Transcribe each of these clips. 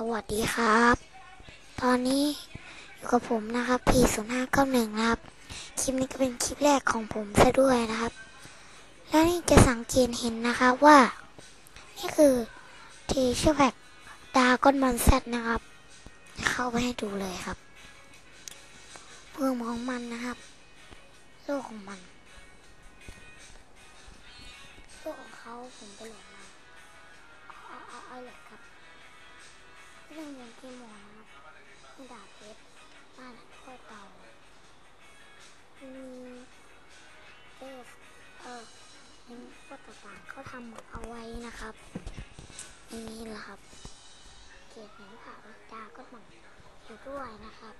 สวัสดีครับ ตอนนี้อยู่กับผมนะครับ P0591 นะครับ คลิปนี้ก็เป็นคลิปแรกของผมซะด้วยนะครับ แล้วนี่จะสังเกตเห็นนะครับว่า นี่คือทีเชอร์แพกดาก้อนมันแซดนะครับ เข้าไปให้ดูเลยครับเพื่องของมันนะครับ โลกของมัน โลกของเขาผมไปหลดมาเอาเอาเอาเลยครับ เรื่องเงินที่หมอนะครับดาบเพชรบ้านพ่อเตามีเอฟเออมีพวกต่างๆเขาทำเอาไว้นะครับ นี่แหละครับ เกียรติเห็นผ่าดาก็หมังอยู่ด้วยนะครับ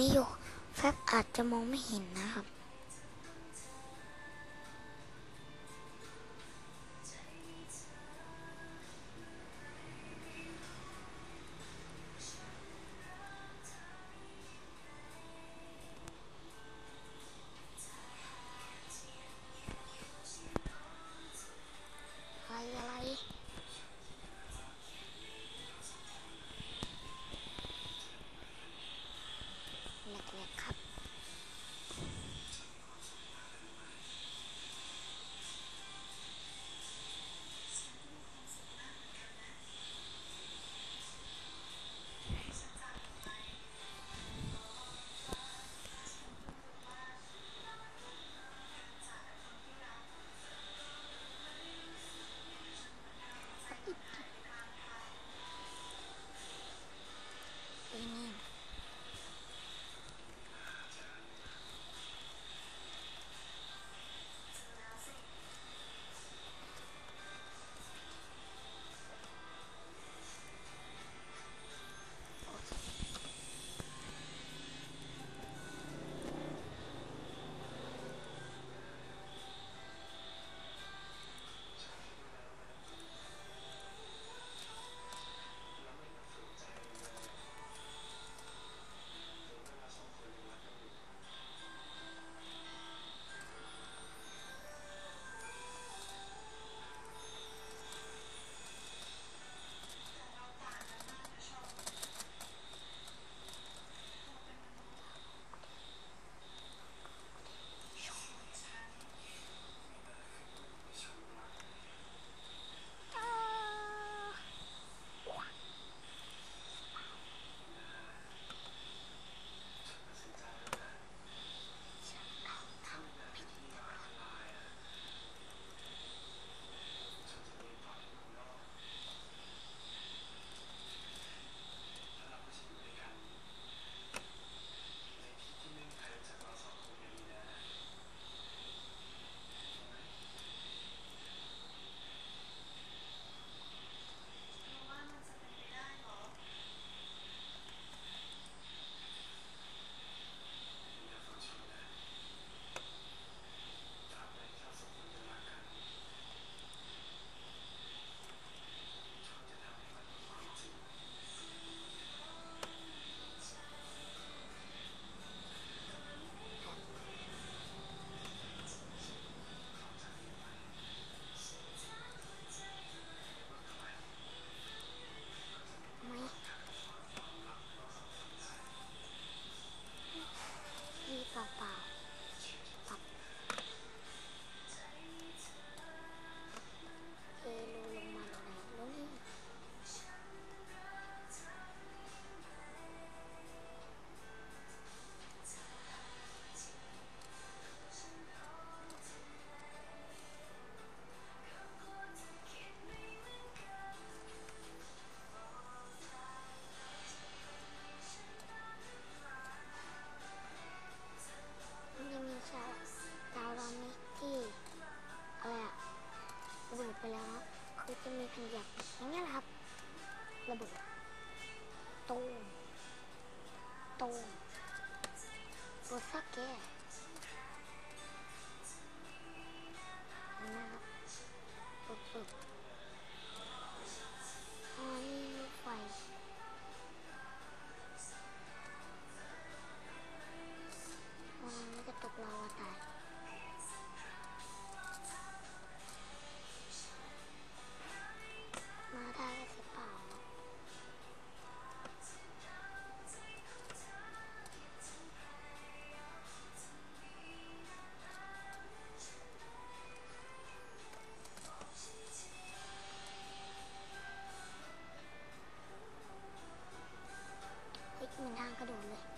นี้อยู่ แฟบอาจจะมองไม่เห็นนะครับ จะมีขยับอย่างนี้ยครับ ระเบิดตูมตูมโรซักแเหมือนทางกระโดดเลย